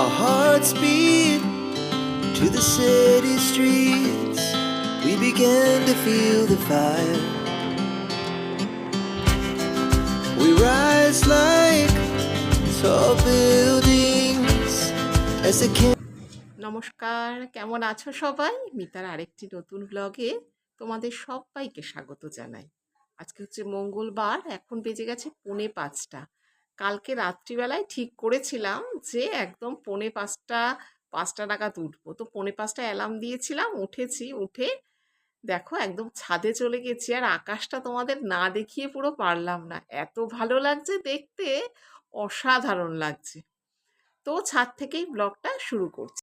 Our hearts beat to the city streets. We began to feel the fire. We rise like tall buildings as the can- নমস্কার কেমন আছো সবাই মিতার আরেকটি নতুন ব্লগে তোমাদের সবাইকে স্বাগত জানাই আজকে হচ্ছে মঙ্গলবার এখন বেজে গেছে পৌনে পাঁচটা কালকে রাত্রিবেলায় ঠিক করেছিলাম যে একদম পৌনে পাঁচটা পাঁচটা নাগাদ উঠবো। তো পৌনে পাঁচটা অ্যালার্ম দিয়েছিলাম, উঠেছি, উঠে দেখো একদম ছাদে চলে গেছি আর আকাশটা তোমাদের না দেখিয়ে পুরো পারলাম না। এত ভালো লাগছে দেখতে, অসাধারণ লাগছে। তো ছাদ থেকেই ব্লগটা শুরু করছি।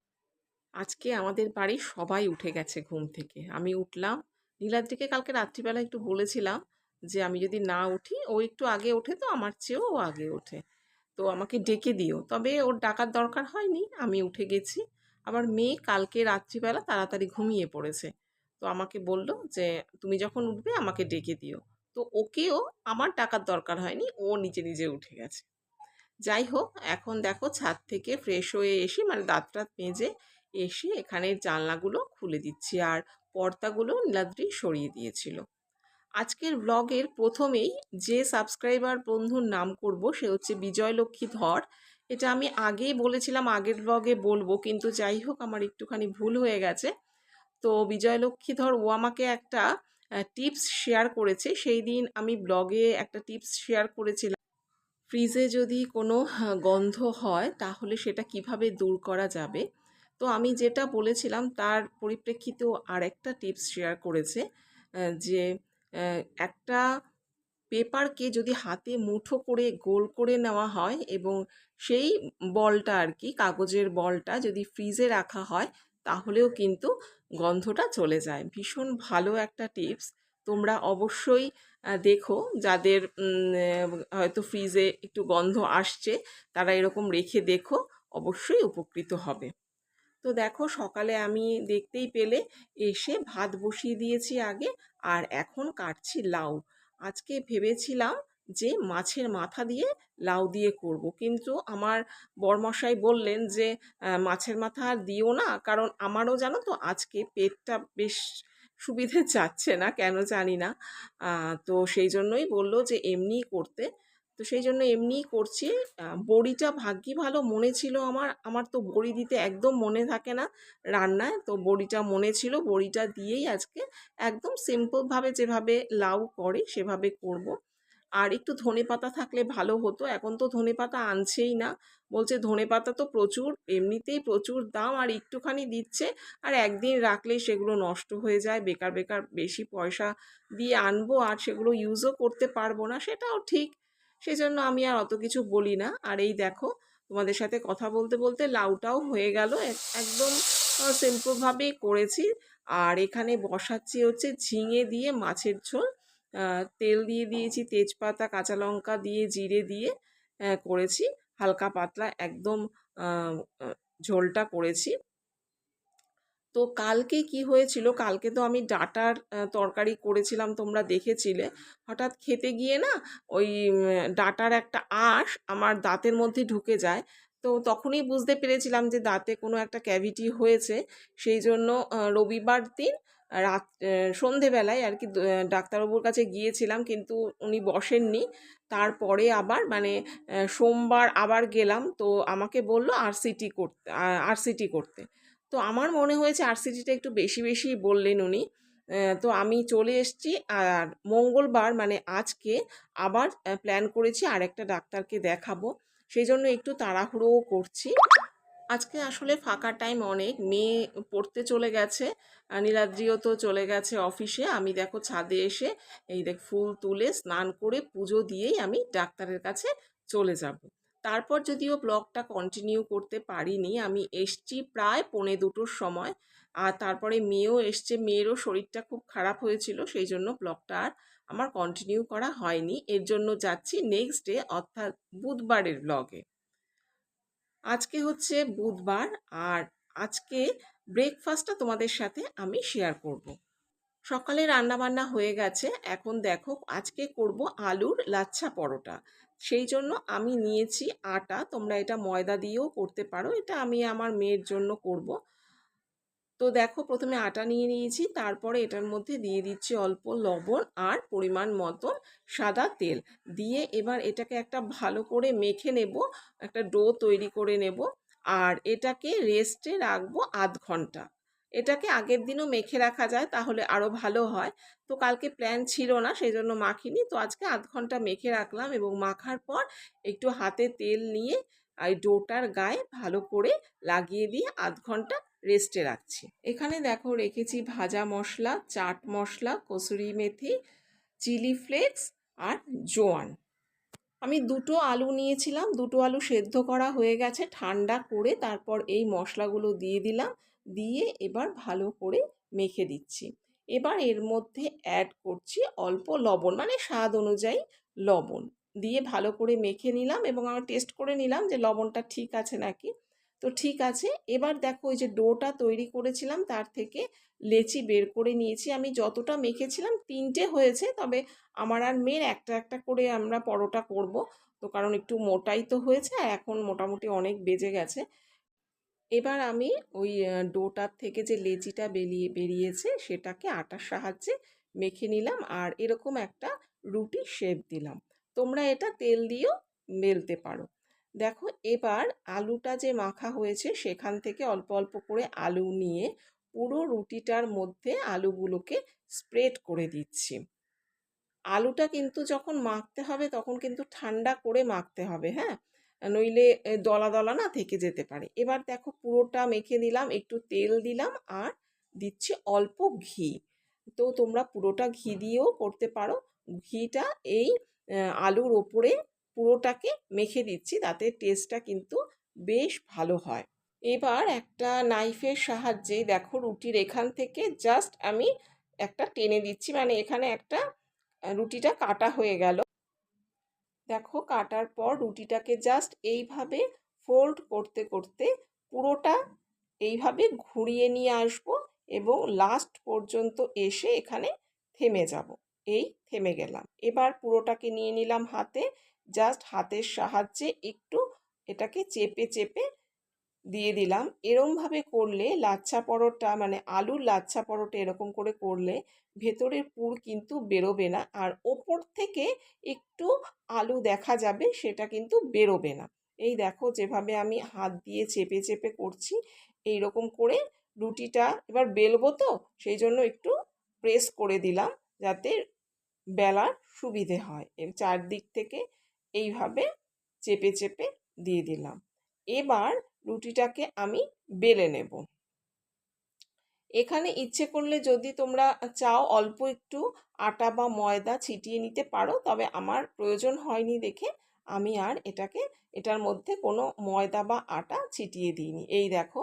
আজকে আমাদের বাড়ির সবাই উঠে গেছে ঘুম থেকে। আমি উঠলাম, নীলাদ্রিকে কালকে রাত্রিবেলা একটু বলেছিলাম যে আমি যদি না উঠি, ও একটু আগে ওঠে তো আমার চেয়েও ও আগে ওঠে। তো আমাকে ডেকে দিও। তবে ওর ডাকার দরকার হয়নি, আমি উঠে গেছি। আবার মেয়ে কালকে রাত্রিবেলা তাড়াতাড়ি ঘুমিয়ে পড়েছে। তো আমাকে বলল যে, তুমি যখন উঠবে আমাকে ডেকে দিও। তো ওকেও আমার ডাকার দরকার হয়নি, ও নিজে নিজে উঠে গেছে। যাই হোক, এখন দেখো ছাদ থেকে ফ্রেশ হয়ে এসে মানে দাঁত টাত মেজে এসে এখানে জানলাগুলো খুলে দিচ্ছি। আর পর্দাগুলো নীলাদ্রি সরিয়ে দিয়েছিল। আজকের ব্লগের প্রথমেই যে সাবস্ক্রাইবার বন্ধুর নাম করব, সে হচ্ছে বিজয়লক্ষ্মী ধর। এটা আমি আগেই বলেছিলাম, আগের ব্লগে বলব, কিন্তু যাই হোক, আমার একটুখানি ভুল হয়ে গেছে। তো বিজয়লক্ষ্মী ধর, ও আমাকে একটা টিপস শেয়ার করেছে। সেই দিন আমি ব্লগে একটা টিপস শেয়ার করেছিলাম। ফ্রিজে যদি কোনো গন্ধ হয়, তাহলে সেটা কীভাবে দূর করা যাবে? তো আমি যেটা বলেছিলাম, তার পরিপ্রেক্ষিতেও আরেকটা টিপস শেয়ার করেছে যে একটা পেপারকে যদি হাতে মুঠো করে গোল করে নেওয়া হয় এবং সেই বলটা আর কি, কাগজের বলটা যদি ফ্রিজে রাখা হয়, তাহলেও কিন্তু গন্ধটা চলে যায়। ভীষণ ভালো একটা টিপস তোমরা অবশ্যই দেখো যাদের হয়তো ফ্রিজে একটু গন্ধ আসছে, তারা এরকম রেখে দেখো, অবশ্যই উপকৃত হবে। তো দেখো সকালে আমি দেখতেই পেলে এসে ভাত বসিয়ে দিয়েছি আগে আর এখন কাটছি লাউ। আজকে ভেবেছিলাম যে মাছের মাথা দিয়ে লাউ দিয়ে করব। কিন্তু আমার বরমশাই বললেন যে মাছের মাথা আর দিও না, কারণ আমারও জানো তো আজকে পেটটা বেশ সুবিধে যাচ্ছে না, কেন জানি না। তো সেই জন্যই বলল যে, এমনিই করতে। তো সেই জন্য এমনিই করছি। বড়িটা ভাগ্যি ভালো মনে ছিল আমার। আমার তো বড়ি দিতে একদম মনে থাকে না রান্নায়। তো বড়িটা মনে ছিল, বড়িটা দিয়েই আজকে একদম সিম্পলভাবে যেভাবে লাউ করে সেভাবে করব। আর একটু ধনে পাতা থাকলে ভালো হতো। এখন তো ধনে পাতা আনছেই না। বলছে ধনে পাতা তো প্রচুর, এমনিতেই প্রচুর দাম আর একটুখানি দিচ্ছে। আর একদিন রাখলেই সেগুলো নষ্ট হয়ে যায়। বেকার বেকার বেশি পয়সা দিয়ে আনব আর সেগুলো ইউজও করতে পারব না। সেটাও ঠিক। সেজন্য আমি আর অত কিছু বলি না। আর এই দেখো, তোমাদের সাথে কথা বলতে বলতে লাউটাও হয়ে গেল। একদম সিম্পলভাবেই করেছি। আর এখানে বসাচ্ছি হচ্ছে ঝিঙে দিয়ে মাছের ঝোল। তেল দিয়ে দিয়েছি, তেজপাতা, কাঁচা লঙ্কা দিয়ে, জিরে দিয়ে করেছি। হালকা পাতলা একদম ঝোলটা করেছি। তো কালকে কি হয়েছিল? কালকে তো আমি ডাঁটার তরকারি করেছিলাম, তোমরা দেখেছিলে। হঠাৎ খেতে গিয়ে না ওই ডাঁটার একটা আঁশ আমার দাঁতের মধ্যে ঢুকে যায়। তো তখনই বুঝতে পেরেছিলাম যে দাঁতে কোনো একটা ক্যাভিটি হয়েছে। সেই জন্য রবিবার দিন রাত সন্ধেবেলায় আর কি ডাক্তারবাবুর কাছে গিয়েছিলাম, কিন্তু উনি বসেননি। তারপরে আবার মানে সোমবার আবার গেলাম, তো আমাকে বলল আরসিটি করতে আরসিটি করতে। তো আমার মনে হয়েছে আরসিটিটা একটু বেশি বেশি বললেন উনি। তো আমি চলে এসেছি আর মঙ্গলবার মানে আজকে আবার প্ল্যান করেছি আর একটা ডাক্তারকে দেখাবো। সেই জন্য একটু তাড়াহুড়োও করছি। আজকে আসলে ফাঁকা টাইম অনেক। মেয়ে পড়তে চলে গেছে, নীলাদ্রিও তো চলে গেছে অফিসে আমি দেখো ছাদে এসে এই দেখ ফুল তুলে স্নান করে পুজো দিয়েই আমি ডাক্তারের কাছে চলে যাব। তারপর যদিও ব্লগটা কন্টিনিউ করতে পারিনি, আমি এসছি প্রায় পৌনে দুটোর সময়। আর তারপরে মেয়েও এসছে, মেয়েরও শরীরটা খুব খারাপ হয়েছিল, সেই জন্য ব্লগটা আর আমার কন্টিনিউ করা হয়নি। এর জন্য যাচ্ছি নেক্সট ডে অর্থাৎ বুধবারের ব্লগে আজকে হচ্ছে বুধবার, আর আজকে ব্রেকফাস্টটা তোমাদের সাথে আমি শেয়ার করব। সকালে রান্নাবান্না হয়ে গেছে, এখন দেখো আজকে করব আলুর লাচ্ছা পরোটা। সেই জন্য আমি নিয়েছি আটা। তোমরা এটা ময়দা দিয়েও করতে পারো। এটা আমি আমার মেয়ের জন্য করব। তো দেখো, প্রথমে আটা নিয়ে নিয়েছি, তারপরে এটার মধ্যে দিয়ে দিচ্ছি অল্প লবণ আর পরিমাণ মতন সাদা তেল। দিয়ে এবার এটাকে একটা ভালো করে মেখে নেব, একটা ডো তৈরি করে নেব। আর এটাকে রেস্টে রাখব আধ ঘণ্টা। এটাকে আগের দিনও মেখে রাখা যায় তাহলে আরও ভালো হয়। তো কালকে প্ল্যান ছিল না সেই জন্য মাখিনি। তো আজকে আধ ঘণ্টা মেখে রাখলাম এবং মাখার পর একটু হাতে তেল নিয়ে এই ডোটার গায়ে ভালো করে লাগিয়ে দিয়ে আধ ঘণ্টা রেস্টে রাখছি। এখানে দেখো রেখেছি ভাজা মশলা, চাট মশলা, কসুরি মেথি, চিলি ফ্লেক্স আর জোয়ান। আমি দুটো আলু নিয়েছিলাম, দুটো আলু সেদ্ধ করা হয়ে গেছে, ঠান্ডা করে তারপর এই মশলাগুলো দিয়ে দিলাম। দিয়ে এবার ভালো করে মেখে দিচ্ছি। এবার এর মধ্যে অ্যাড করছি অল্প লবণ মানে স্বাদ অনুযায়ী লবণ। দিয়ে ভালো করে মেখে নিলাম এবং আমি টেস্ট করে নিলাম যে লবণটা ঠিক আছে নাকি। তো ঠিক আছে, এবার দেখো ওই যে ডোটা তৈরি করেছিলাম তার থেকে লেচি বের করে নিয়েছি। আমি যতটা মেখেছিলাম তিনটে হয়েছে, তবে আমার আর মেয়ের একটা একটা করে আমরা পরোটা করব। তো কারণ একটু মোটাই তো হয়েছে এখন মোটামুটি অনেক বেজে গেছে। এবার আমি ওই ডোটার থেকে যে লেচিটা বেরিয়ে বেরিয়েছে সেটাকে আটার সাহায্যে মেখে নিলাম আর এরকম একটা রুটি শেপ দিলাম। তোমরা এটা তেল দিয়েও মেলতে পারো। দেখো এবার আলুটা যে মাখা হয়েছে সেখান থেকে অল্প অল্প করে আলু নিয়ে পুরো রুটিটার মধ্যে আলুগুলোকে স্প্রেড করে দিচ্ছি। আলুটা কিন্তু যখন মাখতে হবে তখন কিন্তু ঠান্ডা করে মাখতে হবে হ্যাঁ? নইলে দলা দলা না থেকে যেতে পারে। এবার দেখো পুরোটা মেখে দিলাম একটু তেল দিলাম আর দিচ্ছি অল্প ঘি। তো তোমরা পুরোটা ঘি দিয়েও করতে পারো। ঘিটা এই আলুর ওপরে পুরোটাকে মেখে দিচ্ছি তাতে টেস্টটা কিন্তু বেশ ভালো হয়। এবার একটা নাইফের সাহায্যে দেখো রুটির এখান থেকে জাস্ট আমি একটা টেনে দিচ্ছি। মানে এখানে একটা রুটিটা কাটা হয়ে গেল। দেখো কাটার পর রুটিটাকে জাস্ট এইভাবে ফোল্ড করতে করতে পুরোটা এইভাবে ঘুরিয়ে নিয়ে আসব এবং লাস্ট পর্যন্ত এসে এখানে থেমে যাব। এই থেমে গেলাম। এবার পুরোটাকে নিয়ে নিলাম হাতে। জাস্ট হাতের সাহায্যে একটু এটাকে চেপে চেপে দিয়ে দিলাম। এরমভাবে করলে লাচ্ছা পরোটা মানে আলুর লাচ্ছা পরোটা এরকম করে করলে ভেতরের পুর কিন্তু বেরোবে না। আর ওপর থেকে একটু আলু দেখা যাবে সেটা কিন্তু বেরোবে না। এই দেখো যেভাবে আমি হাত দিয়ে চেপে চেপে করছি এই রকম করে রুটিটা এবার বেলবো তো, সেই জন্য একটু প্রেস করে দিলাম যাতে বেলার সুবিধে হয়। এর চারদিক থেকে এইভাবে চেপে চেপে দিয়ে দিলাম। এবার রুটিটাকে আমি বেলে নেব। এখানে ইচ্ছে করলে যদি তোমরা চাও অল্প একটু আটা বা ময়দা ছিটিয়ে নিতে পারো, তবে আমার প্রয়োজন হয়নি দেখে আমি আর এটাকে, এটার মধ্যে কোনো ময়দা বা আটা ছিটিয়ে দিইনি। এই দেখো,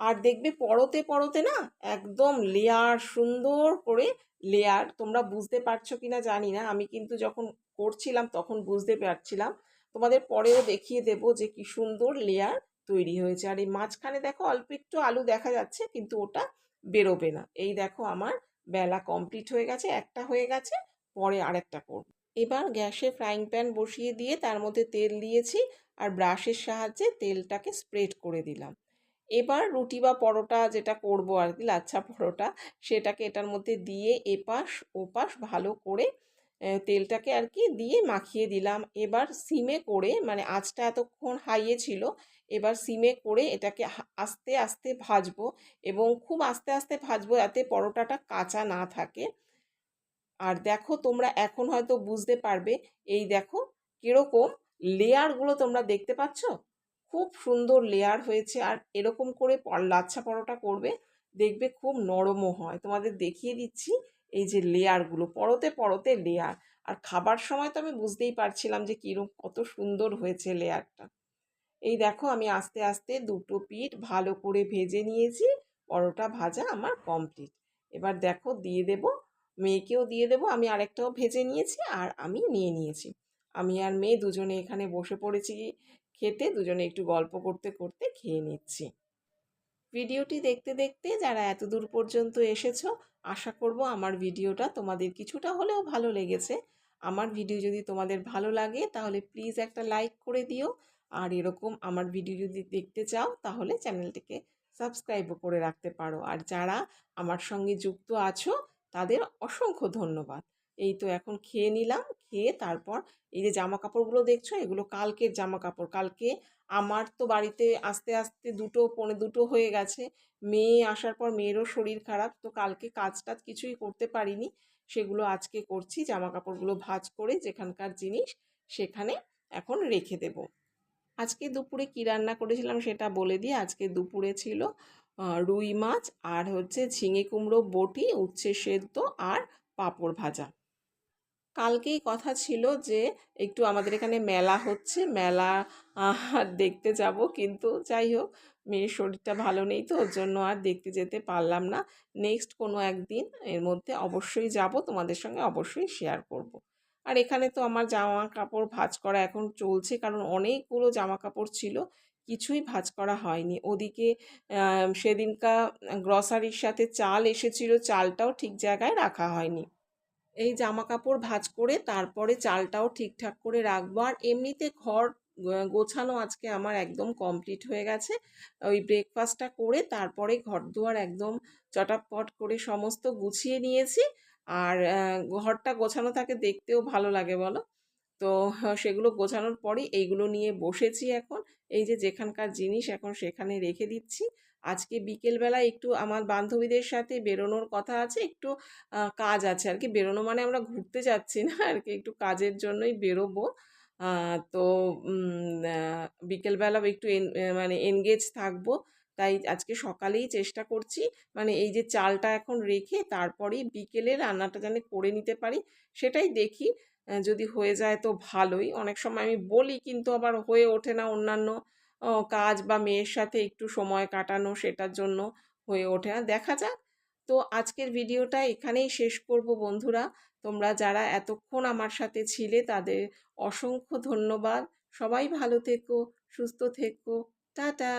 আর দেখবে পরতে পরতে না একদম লেয়ার সুন্দর করে লেয়ার তোমরা বুঝতে পারছ কি না জানি না, আমি কিন্তু যখন করছিলাম তখন বুঝতে পারছিলাম। তোমাদের পরেও দেখিয়ে দেব যে কি সুন্দর লেয়ার তৈরি হয়েছে। আর এই মাঝখানে দেখো অল্প একটু আলু দেখা যাচ্ছে, কিন্তু ওটা বেরোবে না। এই দেখো আমার বেলা কমপ্লিট হয়ে গেছে, একটা হয়ে গেছে, পরে আরেকটা করব। এবার গ্যাসে ফ্রাইং প্যান বসিয়ে দিয়ে তার মধ্যে তেল দিয়েছি আর ব্রাশের সাহায্যে তেলটাকে স্প্রেড করে দিলাম। এবার রুটি বা পরোটা যেটা করব আর কি, লাচ্ছা পরোটা, সেটাকে এটার মধ্যে দিয়ে এপাশ ওপাশ ভালো করে তেলটাকে আর কি দিয়ে মাখিয়ে দিলাম। এবার সিমে করে মানে আঁচটা এতক্ষণ হাইয়ে ছিল, এবার সিমে করে এটাকে আস্তে আস্তে ভাজবো এবং খুব আস্তে আস্তে ভাজবো যাতে পরোটাটা কাঁচা না থাকে। আর দেখো তোমরা এখন হয়তো বুঝতে পারবে, এই দেখো কীরকম লেয়ারগুলো তোমরা দেখতে পাচ্ছ? খুব সুন্দর লেয়ার হয়েছে আর এরকম করে লাচ্ছা পরোটা করবে, দেখবে খুব নরমও হয়। তোমাদের দেখিয়ে দিচ্ছি। এই যে লেয়ারগুলো পরতে পরতে লেয়ার আর খাবার সময় তো আমি বুঝতেই পারছিলাম যে কীরকম কত সুন্দর হয়েছে লেয়ারটা এই দেখো আমি আস্তে আস্তে দুটো পিঠ ভালো করে ভেজে নিয়েছি, পরোটা ভাজা আমার কমপ্লিট এবার দেখো দিয়ে দেব, মেয়েকেও দিয়ে দেব, আমি আরেকটাও ভেজে নিয়েছি আর আমি নিয়ে নিয়েছি। আমি আর মেয়ে দুজনে এখানে বসে পড়েছি খেতে, দুজনে একটু গল্প করতে করতে খেয়ে নিচ্ছি। ভিডিওটি দেখতে দেখতে যারা এত দূর পর্যন্ত এসেছ, আশা করব আমার ভিডিওটা তোমাদের কিছুটা হলেও ভালো লেগেছে। আমার ভিডিও যদি তোমাদের ভালো লাগে, তাহলে প্লিজ একটা লাইক করে দিও। আর এরকম আমার ভিডিও যদি দেখতে চাও, তাহলে চ্যানেলটিকে সাবস্ক্রাইবও করে রাখতে পারো। আর যারা আমার সঙ্গে যুক্ত আছো, তাদের অসংখ্য ধন্যবাদ। এই তো এখন খেয়ে নিলাম, খেয়ে তারপর এই যে জামা কাপড়গুলো দেখছ, এগুলো কালকের জামা কাপড় কালকে আমার তো বাড়িতে আস্তে আস্তে দুটো, পৌনে দুটো হয়ে গেছে। মেয়ে আসার পর মেয়েরও শরীর খারাপ, তো কালকে কাজ টাজ কিছুই করতে পারিনি। সেগুলো আজকে করছি জামা কাপড়গুলো ভাজ করে যেখানকার জিনিস সেখানে এখন রেখে দেব। আজকে দুপুরে কী রান্না করেছিলাম সেটা বলে দিই। আজকে দুপুরে ছিল রুই মাছ আর হচ্ছে ঝিঙে কুমড়ো, বটি, উচ্ছে সেদ্ধ আর পাঁপড় ভাজা। কালকেই কথা ছিল যে, একটু আমাদের এখানে মেলা হচ্ছে, মেলা দেখতে যাব। কিন্তু যাই হোক, মেয়ের শরীরটা ভালো নেই তো, ওর জন্য আর দেখতে যেতে পারলাম না। নেক্সট কোনো একদিন এর মধ্যে অবশ্যই যাব, তোমাদের সঙ্গে অবশ্যই শেয়ার করব। আর এখানে তো আমার জামা কাপড় ভাঁজ করা এখন চলছে, কারণ অনেকগুলো জামা কাপড় ছিল, কিছুই ভাঁজ করা হয়নি। ওদিকে সেদিনকা গ্রসারির সাথে চাল এসেছিল, চালটাও ঠিক জায়গায় রাখা হয়নি। এই জামা কাপড় ভাঁজ করে তারপরে চালটাও ঠিকঠাক করে রাখব। আর এমনিতে ঘর গোছানো আজকে আমার একদম কমপ্লিট হয়ে গেছে। ওই ব্রেকফাস্টটা করে তারপরে ঘর দুয়ার একদম চটাপট করে সমস্ত গুছিয়ে নিয়েছি। আর ঘরটা গোছানো থাকে দেখতেও ভালো লাগে বলো? তো সেগুলো গোছানোর পরেই এইগুলো নিয়ে বসেছি এখন। এই যে যেখানকার জিনিস এখন সেখানে রেখে দিচ্ছি। আজকে বিকেলবেলা একটু আমার বান্ধবীদের সাথে বেরোনোর কথা আছে, একটু কাজ আছে আর কি বেরোনো মানে আমরা ঘুরতে যাচ্ছি না আর কি একটু কাজের জন্যই বেরোবো। তো বিকেলবেলা একটু মানে এনগেজ থাকব। তাই আজকে সকালেই চেষ্টা করছি মানে এই যে চালটা এখন রেখে তারপরেই বিকেলে রান্নাটা যেন করে নিতে পারি, সেটাই দেখি। যদি হয়ে যায় তো ভালোই। অনেক সময় আমি বলি কিন্তু আবার হয়ে ওঠে না অন্যান্য কাজ বা মেয়ের সাথে একটু সময় কাটানো সেটার জন্য হয়ে ওঠে না। দেখা যাক। তো আজকের ভিডিওটা এখানেই শেষ করব বন্ধুরা। তোমরা যারা এতক্ষণ আমার সাথে ছিলে তাদের অসংখ্য ধন্যবাদ। সবাই ভালো থেকো, সুস্থ থেকো। টাটা!